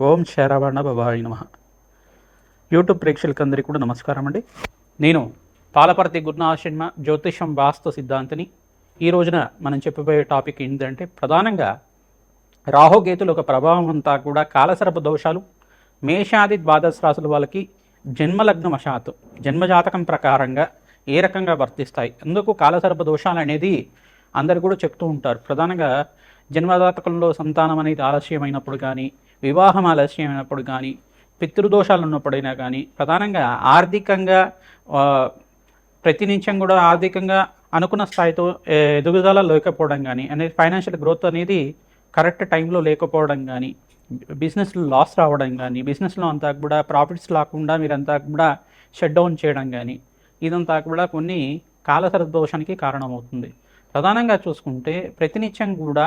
ఓం శరవణ భవాయ నమ. యూట్యూబ్ ప్రేక్షకులందరికీ కూడా నమస్కారం అండి. నేను పాలపర్తి గురునాశన్మ జ్యోతిషం వాస్తు సిద్ధాంతిని. ఈ రోజున మనం చెప్పబోయే టాపిక్ ఏంటంటే ప్రధానంగా రాహుకేతుల ఒక ప్రభావం అంతా కూడా కాలసర్ప దోషాలు మేషాది ద్వాదశ రాశుల వాళ్ళకి జన్మలగ్న వశాత్తు జన్మజాతకం ప్రకారంగా ఏ రకంగా వర్తిస్తాయి అందుకు కాలసర్ప దోషాలు అనేది అందరు కూడా చెప్తూ ఉంటారు. ప్రధానంగా జన్మజాతకంలో సంతానం అనేది ఆలస్యమైనప్పుడు కానీ వివాహం ఆలస్యమైనప్పుడు కానీ పితృదోషాలు ఉన్నప్పుడైనా కానీ ప్రధానంగా ఆర్థికంగా ప్రతి నిమిషం కూడా ఆర్థికంగా అనుకున్న స్థాయితో ఎదుగుదల లేకపోవడం కానీ అనేది ఫైనాన్షియల్ గ్రోత్ అనేది కరెక్ట్ టైంలో లేకపోవడం కానీ బిజినెస్లో లాస్ రావడం కానీ బిజినెస్లో అంతా కూడా ప్రాఫిట్స్ రాకుండా మీరంతా కూడా షట్ డౌన్ చేయడం కానీ ఇదంతా కూడా కొన్ని కాలసర దోషానికి కారణమవుతుంది. ప్రధానంగా చూసుకుంటే ప్రతినిత్యం కూడా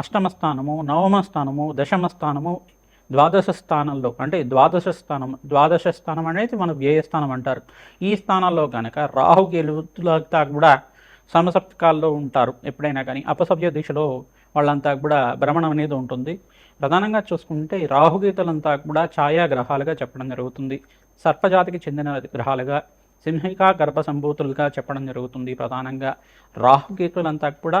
అష్టమ స్థానము నవమ స్థానము దశమ స్థానము ద్వాదశ స్థానంలో అంటే ద్వాదశ స్థానం ద్వాదశ స్థానం అనేది మన వ్యయస్థానం అంటారు? ఈ స్థానాల్లో కనుక రాహు గెలుతులంతా కూడా సమసప్తకాల్లో ఉంటారు. ఎప్పుడైనా కానీ అపసభ్య దిశలో వాళ్ళంతా కూడా భ్రమణం అనేది ఉంటుంది. ప్రధానంగా చూసుకుంటే రాహుగీతలంతా కూడా ఛాయా గ్రహాలుగా చెప్పడం జరుగుతుంది. సర్పజాతికి చెందిన గ్రహాలుగా సింహికా గర్భ సంభూతులుగా చెప్పడం జరుగుతుంది ప్రధానంగా. రాహుగీతులంతా కూడా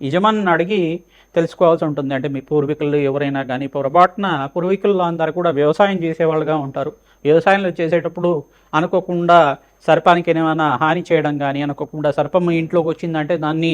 యజమానిని అడిగి తెలుసుకోవాల్సి ఉంటుంది. అంటే మీ పూర్వీకులు ఎవరైనా కానీ పొరపాటున పూర్వీకుల్లో అందరూ కూడా వ్యవసాయం చేసేవాళ్ళుగా ఉంటారు. వ్యవసాయంలో చేసేటప్పుడు అనుకోకుండా సర్పానికి ఏమైనా హాని చేయడం కానీ అనుకోకుండా సర్పం ఇంట్లోకి వచ్చిందంటే దాన్ని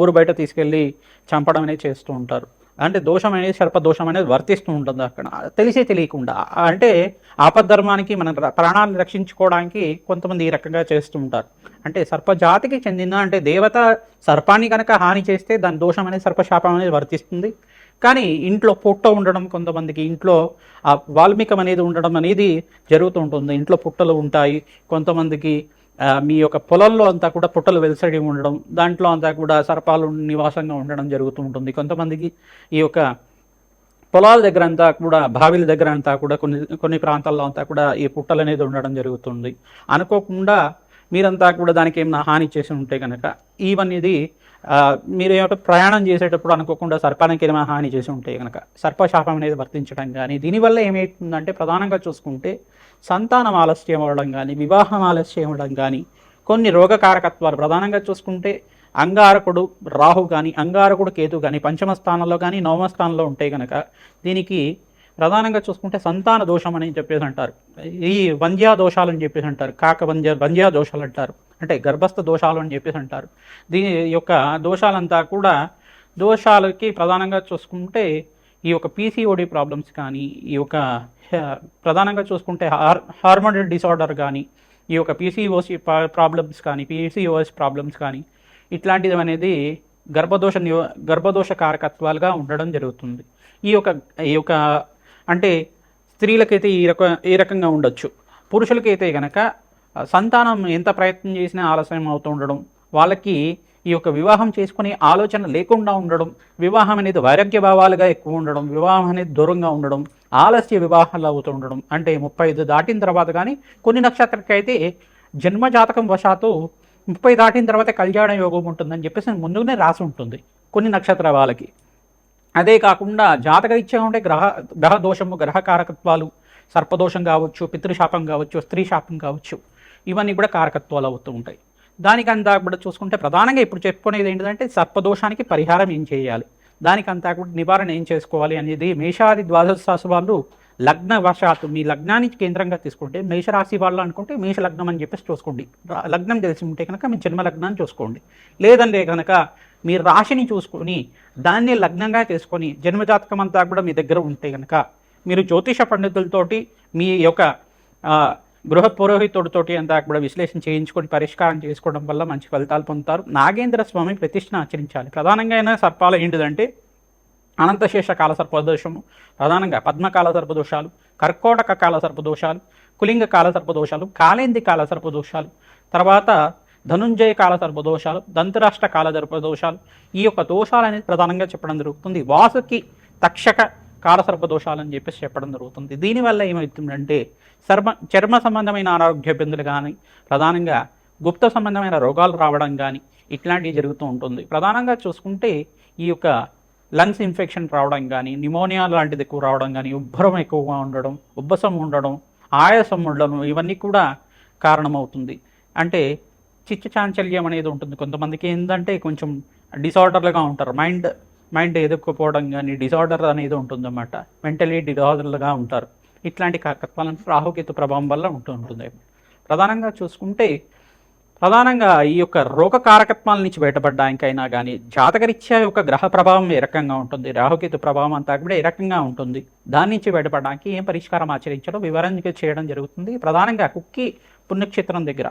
ఊరు బయట తీసుకెళ్ళి చంపడం అనేది చేస్తూ ఉంటారు. అంటే దోషం అనేది సర్ప దోషం అనేది వర్తిస్తూ ఉంటుంది అక్కడ? తెలిసే తెలియకుండా. అంటే ఆపద్ధర్మానికి మన ర- ప్రాణాలను రక్షించుకోవడానికి కొంతమంది ఈ రకంగా చేస్తూ ఉంటారు. అంటే సర్పజాతికి చెందిన అంటే దేవత సర్పాన్ని కనుక హాని చేస్తే దాని దోషం అనేది సర్పశాపం అనేది వర్తిస్తుంది. కానీ ఇంట్లో పుట్ట ఉండడం కొంతమందికి ఇంట్లో ఆ వాల్మీకం అనేది ఉండడం అనేది జరుగుతూ ఉంటుంది. ఇంట్లో పుట్టలు ఉంటాయి. కొంతమందికి మీ యొక్క పొలంలో అంతా కూడా పుట్టలు వెలసడి ఉండడం దాంట్లో అంతా కూడా సర్పాలు నివాసంగా ఉండడం జరుగుతూ ఉంటుంది. కొంతమందికి ఈ యొక్క పొలాల దగ్గర అంతా కూడా బావిల దగ్గర అంతా కూడా కొన్ని కొన్ని ప్రాంతాల్లో అంతా కూడా ఈ పుట్టలు అనేది ఉండడం జరుగుతుంది. అనుకోకుండా మీరంతా కూడా దానికి ఏమైనా హాని చేసి ఉంటే కనుక ఇవన్నీ మీరు ఏమంటే ప్రయాణం చేసేటప్పుడు అనుకోకుండా సర్పానికి ఏమైనా హాని చేసి ఉంటే కనుక సర్పశాపం అనేది వర్తించడం కానీ దీనివల్ల ఏమవుతుందంటే ప్రధానంగా చూసుకుంటే సంతానం ఆలస్యం అవ్వడం కానీ వివాహం ఆలస్యం అవ్వడం కానీ కొన్ని రోగకారకత్వాలు ప్రధానంగా చూసుకుంటే అంగారకుడు రాహు కానీ అంగారకుడు కేతు కానీ పంచమ స్థానంలో కానీ నవమ స్థానంలో ఉంటే కనుక దీనికి ప్రధానంగా చూసుకుంటే సంతాన దోషం అని చెప్పేసి అంటారు. ఈ వంజ్యా దోషాలు అని చెప్పేసి అంటారు. కాక వంధ్య వంజ్యా దోషాలు అంటారు. అంటే గర్భస్థ దోషాలు అని చెప్పేసి అంటారు. దీని యొక్క దోషాలంతా కూడా దోషాలకి ప్రధానంగా చూసుకుంటే ఈ యొక్క పీసీఓడి ప్రాబ్లమ్స్ కానీ ఈ యొక్క ప్రధానంగా చూసుకుంటే హార్ హార్మోనల్ డిసార్డర్ కానీ ఈ యొక్క పీసీఓసి ప్రాబ్లమ్స్ కానీ పీసీఓఎస్ ప్రాబ్లమ్స్ కానీ ఇట్లాంటిది అనేది గర్భదోష నివ గర్భదోష కారకత్వాలుగా ఉండడం జరుగుతుంది. ఈ యొక్క ఈ యొక్క అంటే స్త్రీలకైతే ఈ రక ఈ రకంగా ఉండొచ్చు. పురుషులకైతే కనుక సంతానం ఎంత ప్రయత్నం చేసినా ఆలస్యం అవుతూ ఉండడం వాళ్ళకి ఈ యొక్క వివాహం చేసుకునే ఆలోచన లేకుండా ఉండడం వివాహం అనేది వైరాగ్య భావాలుగా ఎక్కువ ఉండడం వివాహం అనేది దూరంగా ఉండడం ఆలస్య వివాహాలు అవుతూ ఉండడం అంటే ముప్పై ఐదు దాటిన తర్వాత కానీ కొన్ని నక్షత్రాలకైతే అయితే జన్మజాతకం వశాత్తు ముప్పై దాటిన తర్వాత కళ్యాణ యోగం ఉంటుందని చెప్పేసి ముందుగానే రాసి ఉంటుంది కొన్ని నక్షత్ర వాళ్ళకి. అదే కాకుండా జాతక ఇచ్చే ఉండే గ్రహ గ్రహ దోషము గ్రహ కారకత్వాలు సర్పదోషం కావచ్చు పితృశాపం కావచ్చు స్త్రీ శాపం కావచ్చు ఇవన్నీ కూడా కారకత్వాలు అవుతూ ఉంటాయి. దానికంతా కూడా చూసుకుంటే ప్రధానంగా ఇప్పుడు చెప్పుకునేది ఏంటంటే సర్పదోషానికి పరిహారం ఏం చేయాలి? దానికంతా కూడా నివారణ ఏం చేసుకోవాలి అనేది మేషాది ద్వాదశ రాశి వాళ్ళు లగ్న వశాత్తు మీ లగ్నాన్ని కేంద్రంగా తీసుకుంటే మేషరాశి వాళ్ళు అనుకుంటే మేష లగ్నం అని చెప్పేసి చూసుకోండి. లగ్నం తెలిసి ఉంటే కనుక మీ జన్మ లగ్నాన్ని చూసుకోండి. లేదంటే కనుక మీ రాశిని చూసుకొని దాన్ని లగ్నంగా చేసుకొని జన్మజాతకం అంతా కూడా మీ దగ్గర ఉంటే కనుక మీరు జ్యోతిష పండితులతోటి మీ యొక్క ఆ, పురోహితుడితోటి అంతా కూడా విశ్లేషణ చేయించుకొని పరిష్కారం చేసుకోవడం వల్ల మంచి ఫలితాలు పొందుతారు. నాగేంద్ర స్వామి ప్రతిష్టను ఆచరించాలి. ప్రధానంగా అయిన సర్పాలు ఏంటిదంటే అనంతశేష కాల సర్పదోషము ప్రధానంగా పద్మకాల సర్పదోషాలు కర్కోటక కాల సర్పదోషాలు కులింగ కాల సర్పదోషాలు కాలేంది కాల సర్పదోషాలు తర్వాత ధనుంజయ కాల సర్పదోషాలు దంతరాష్ట్ర కాల సర్పదోషాలు ఈ యొక్క దోషాలు అనేది ప్రధానంగా చెప్పడం జరుగుతుంది. వాసుకి తక్షక కాలసర్ప దోషాలని చెప్పేసి చెప్పడం జరుగుతుంది. దీనివల్ల ఏమవుతుందంటే చర్మ చర్మ సంబంధమైన ఆరోగ్య ఇబ్బందులు కానీ ప్రధానంగా గుప్త సంబంధమైన రోగాలు రావడం కానీ ఇట్లాంటివి జరుగుతూ ఉంటుంది. ప్రధానంగా చూసుకుంటే ఈ యొక్క లంగ్స్ ఇన్ఫెక్షన్ రావడం కానీ నిమోనియా లాంటిది ఎక్కువ రావడం కానీ ఉబ్బరం ఎక్కువగా ఉండడం ఉబ్బసం ఉండడం ఆయాసం ఉండడం ఇవన్నీ కూడా కారణమవుతుంది. అంటే చిచ్చు చాంచల్యం అనేది ఉంటుంది. కొంతమందికి ఏంటంటే కొంచెం డిసార్డర్లుగా ఉంటారు. మైండ్ మైండ్ ఎదుర్కోపోవడం కానీ డిసార్డర్ అనేది ఉంటుందన్నమాట. మెంటలీ డిసార్డర్లుగా ఉంటారు. ఇట్లాంటి కాకత్వాలను రాహుకేతు ప్రభావం వల్ల ఉంటూ ఉంటుంది. ప్రధానంగా చూసుకుంటే ప్రధానంగా ఈ యొక్క రోగ కారకత్వాల నుంచి బయటపడడానికైనా కానీ జాతకరీత్యా యొక్క గ్రహ ప్రభావం ఏ రకంగా ఉంటుంది రాహుకేతు ప్రభావం అంతా కూడా ఏ రకంగా ఉంటుంది దాని నుంచి బయటపడడానికి ఏం పరిష్కారం ఆచరించడం వివరంగా చేయడం జరుగుతుంది. ప్రధానంగా కుక్కి పుణ్యక్షేత్రం దగ్గర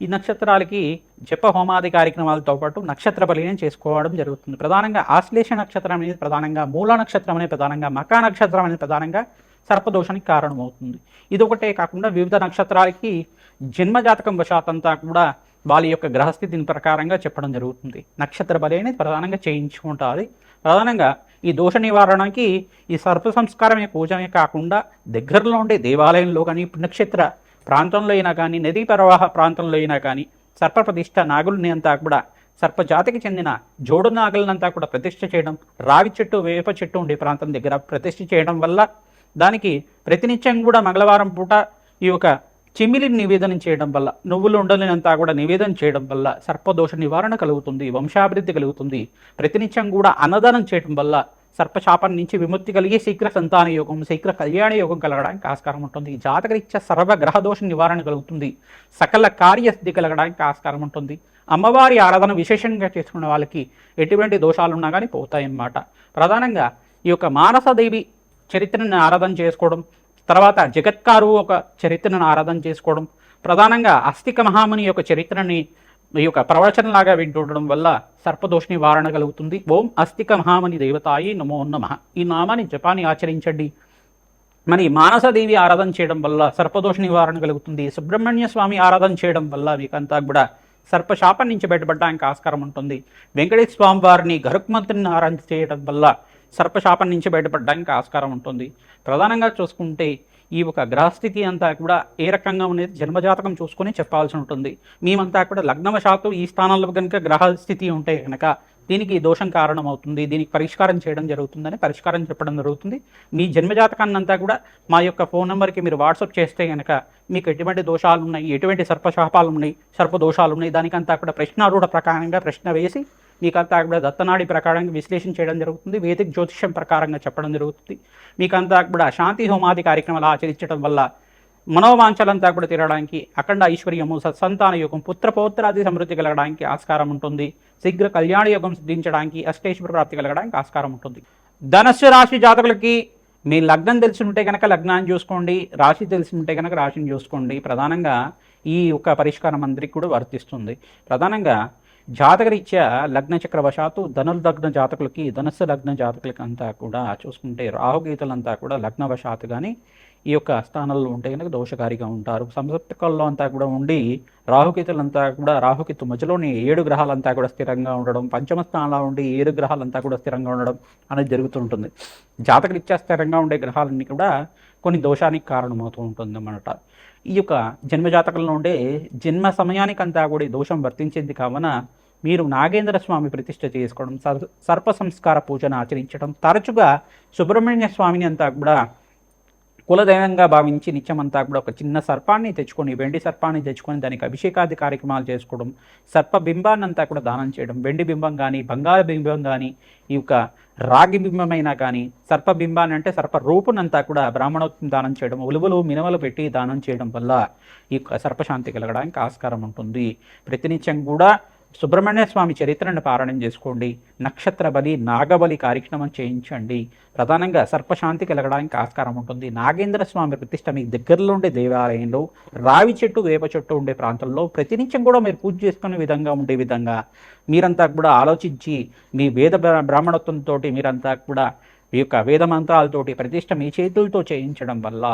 ఈ నక్షత్రాలకి జప హోమాది కార్యక్రమాలతో పాటు నక్షత్ర బలిని చేసుకోవడం జరుగుతుంది. ప్రధానంగా ఆశ్లేష నక్షత్రం అనేది ప్రధానంగా మూల నక్షత్రం అనేది ప్రధానంగా మకా నక్షత్రం అనేది ప్రధానంగా సర్పదోషానికి కారణమవుతుంది. ఇది ఒకటే కాకుండా వివిధ నక్షత్రాలకి జన్మజాతకం వశాతంతా కూడా వాళ్ళ యొక్క గ్రహస్థితిని ప్రకారంగా చెప్పడం జరుగుతుంది. నక్షత్ర బలి అనేది ప్రధానంగా చేయించుకుంటారు ప్రధానంగా ఈ దోష నివారణకి ఈ సర్ప సంస్కారమే పూజమే కాకుండా దగ్గరలో ఉండే దేవాలయంలో కానీ పుణ్యక్షేత్ర ప్రాంతంలో అయినా కానీ నదీ ప్రవాహ ప్రాంతంలో అయినా కానీ సర్ప ప్రతిష్ట నాగుల్ని అంతా కూడా సర్పజాతికి చెందిన జోడు నాగులనంతా కూడా ప్రతిష్ఠ చేయడం రావి చెట్టు వేప చెట్టు ఉండే ప్రాంతం దగ్గర ప్రతిష్ఠ చేయడం వల్ల దానికి ప్రతినిత్యం కూడా మంగళవారం పూట ఈ యొక్క చిమిలిని నివేదన చేయడం వల్ల నువ్వులు ఉండలేనంతా కూడా నివేదన చేయడం వల్ల సర్పదోష నివారణ కలుగుతుంది వంశాభివృద్ధి కలుగుతుంది. ప్రతినిత్యం కూడా అన్నదానం చేయడం వల్ల సర్పశాపం నుంచి విముక్తి కలిగి శీఘ్ర సంతాన యోగం శీఘ్ర కళ్యాణ యోగం కలగడానికి ఆస్కారం ఉంటుంది. జాతకరీత్యా సర్వ గ్రహదోష నివారణ కలుగుతుంది. సకల కార్యసిద్ధి కలగడానికి ఆస్కారం ఉంటుంది. అమ్మవారి ఆరాధన విశేషంగా చేసుకున్న వాళ్ళకి ఎటువంటి దోషాలు ఉన్నా కానీ పోతాయన్నమాట. ప్రధానంగా ఈ యొక్క మానసదేవి చరిత్రను ఆరాధన చేసుకోవడం తర్వాత జగత్కారు ఒక చరిత్రను ఆరాధన చేసుకోవడం ప్రధానంగా అస్థిక మహాముని యొక్క చరిత్రని ఈ యొక్క ప్రవచనలాగా వింటుండడం వల్ల సర్పదోష నివారణ కలుగుతుంది. ఓం అస్థిక మహామణి దేవతాయి నమో నమ. ఈ నామాన్ని జపాన్ని ఆచరించండి. మరి మానసదేవి ఆరాధన చేయడం వల్ల సర్పదోష నివారణ కలుగుతుంది. సుబ్రహ్మణ్య స్వామి ఆరాధన చేయడం వల్ల మీకంతా కూడా సర్పశాపం నుంచి బయటపడడానికి ఆస్కారం ఉంటుంది. వెంకటేశ్వర స్వామి వారిని గరుక్మంతుని ఆరాధన చేయడం వల్ల సర్పశాపం నుంచి బయటపడడానికి ఆస్కారం ఉంటుంది. ప్రధానంగా చూసుకుంటే ఈ ఒక గ్రహస్థితి అంతా కూడా ఏ రకంగా ఉండేది? జన్మజాతకం చూసుకొని చెప్పాల్సి ఉంటుంది. మేమంతా కూడా లగ్నవశాత్తు ఈ స్థానంలో కనుక గ్రహస్థితి ఉంటే కనుక దీనికి దోషం కారణం అవుతుంది దీనికి పరిష్కారం చేయడం జరుగుతుందని పరిష్కారం చెప్పడం జరుగుతుంది. మీ జన్మజాతకాన్ని అంతా కూడా మా యొక్క ఫోన్ నెంబర్కి మీరు వాట్సాప్ చేస్తే కనుక మీకు ఎటువంటి దోషాలు ఉన్నాయి ఎటువంటి సర్పశాపాలు ఉన్నాయి సర్ప దోషాలు ఉన్నాయి దానికంతా కూడా ప్రశ్నారూఢ ప్రకారంగా ప్రశ్న వేసి మీకంతా కూడా దత్తనాడి ప్రకారంగా విశ్లేషణ చేయడం జరుగుతుంది. వేదిక జ్యోతిష్యం ప్రకారంగా చెప్పడం జరుగుతుంది. మీకంతా కూడా శాంతి హోమాది కార్యక్రమాలు ఆచరించడం వల్ల మనోవాంఛలంతా కూడా తీరడానికి అఖండ ఐశ్వర్యము సత్సంతాన యోగం పుత్రపౌత్రాది సమృద్ధి కలగడానికి ఆస్కారం ఉంటుంది. శీఘ్ర కళ్యాణ యోగం సిద్ధించడానికి అష్టేశ్వర ప్రాప్తి కలగడానికి ఆస్కారం ఉంటుంది. ధనస్సు రాశి జాతకులకి మీ లగ్నం తెలిసి ఉంటే కనుక లగ్నాన్ని చూసుకోండి. రాశి తెలిసి ఉంటే కనుక రాశిని చూసుకోండి. ప్రధానంగా ఈ యొక్క పరిష్కారం అందరికీ కూడా వర్తిస్తుంది. ప్రధానంగా జాతకరీత్యా లగ్న చక్రవశాత్తు ధనుర్లగ్న జాతకులకి ధనస్సు లగ్న జాతకులకి అంతా కూడా చూసుకుంటే రాహుగీతలంతా కూడా లగ్నవశాత్తు కానీ ఈ యొక్క స్థానాల్లో ఉంటే కనుక దోషకారిగా ఉంటారు. సంసప్తకాల్లో అంతా కూడా ఉండి రాహుకేతులంతా కూడా రాహుకేతు మధ్యలోని ఏడు గ్రహాలంతా కూడా స్థిరంగా ఉండడం పంచమ స్థానంలో ఉండి ఏడు గ్రహాలంతా కూడా స్థిరంగా ఉండడం అనేది జరుగుతుంటుంది జాతకరీత్యా స్థిరంగా ఉండే గ్రహాలన్నీ కూడా కొన్ని దోషానికి కారణమవుతూ ఉంటుందన్నమాట. ఈ యొక్క జన్మజాతకంలో ఉండే జన్మ సమయానికంతా కూడా దోషం వర్తించింది కావున మీరు నాగేంద్ర స్వామి ప్రతిష్ట చేసుకోవడం సర్- సర్ప సంస్కార పూజను ఆచరించడం తరచుగా సుబ్రహ్మణ్య స్వామిని అంతా కూడా కులదైవంగా భావించి నిత్యమంతా కూడా ఒక చిన్న సర్పాన్ని తెచ్చుకొని వెండి సర్పాన్ని తెచ్చుకొని దానికి అభిషేకాది కార్యక్రమాలు చేసుకోవడం సర్ప బింబాన్ని అంతా కూడా దానం చేయడం వెండి బింబం కానీ బంగారు బింబం కానీ ఈ యొక్క రాగి బింబమైనా కానీ సర్ప బింబాన్ని అంటే సర్ప రూపునంతా కూడా బ్రాహ్మణోత్వం దానం చేయడం ఉలువలు మినవలు పెట్టి దానం చేయడం వల్ల ఈ యొక్క సర్పశాంతి కలగడానికి ఆస్కారం ఉంటుంది. ప్రతినిత్యం కూడా సుబ్రహ్మణ్య స్వామి చరిత్రను పారాయణం చేసుకోండి. నక్షత్ర బలి నాగబలి కార్యక్రమం చేయించండి. ప్రధానంగా సర్పశాంతి కలగడానికి ఆస్కారం ఉంటుంది. నాగేంద్ర స్వామి ప్రతిష్ట మీ దగ్గరలో ఉండే దేవాలయంలో రావి చెట్టు వేప చెట్టు ఉండే ప్రాంతంలో ప్రతినిత్యం కూడా మీరు పూజ చేసుకునే విధంగా ఉండే విధంగా మీరంతా కూడా ఆలోచించి మీ వేద బ్రా- బ్రాహ్మణత్వంతో మీరంతా కూడా ఈ యొక్క వేద మంత్రాలతోటి ప్రతిష్ట మీ చేతులతో చేయించడం వల్ల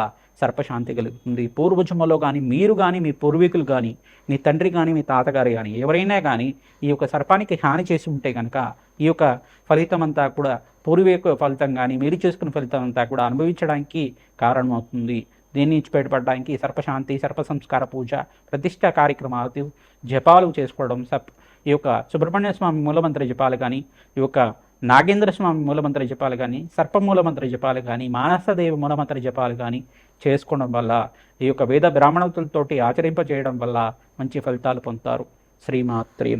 సర్పశాంతి కలుగుతుంది. పూర్వజములో కానీ మీరు కానీ మీ పూర్వీకులు కానీ మీ తండ్రి కానీ మీ తాతగారు కానీ ఎవరైనా కానీ ఈ యొక్క సర్పానికి హాని చేసి ఉంటే కనుక ఈ యొక్క ఫలితం అంతా కూడా పూర్వీక ఫలితం కానీ మీరు చేసుకున్న ఫలితం అంతా కూడా అనుభవించడానికి కారణమవుతుంది. దీని నుంచి బయటపడడానికి సర్పశాంతి సర్ప సంస్కార పూజ ప్రతిష్ట కార్యక్రమాలు జపాలు చేసుకోవడం సప్ ఈ యొక్క సుబ్రహ్మణ్య స్వామి మూలమంత్ర జపాలు కానీ ఈ యొక్క నాగేంద్ర స్వామి మూలమంత్ర జపాలు కానీ సర్ప మూలమంత్ర జపాలు కానీ మానసదేవి మూలమంత్ర జపాలు కానీ చేసుకోవడం వల్ల ఈ యొక్క వేద బ్రాహ్మణతులతోటి ఆచరింపజేయడం వల్ల మంచి ఫలితాలు పొందుతారు. శ్రీమాత్రి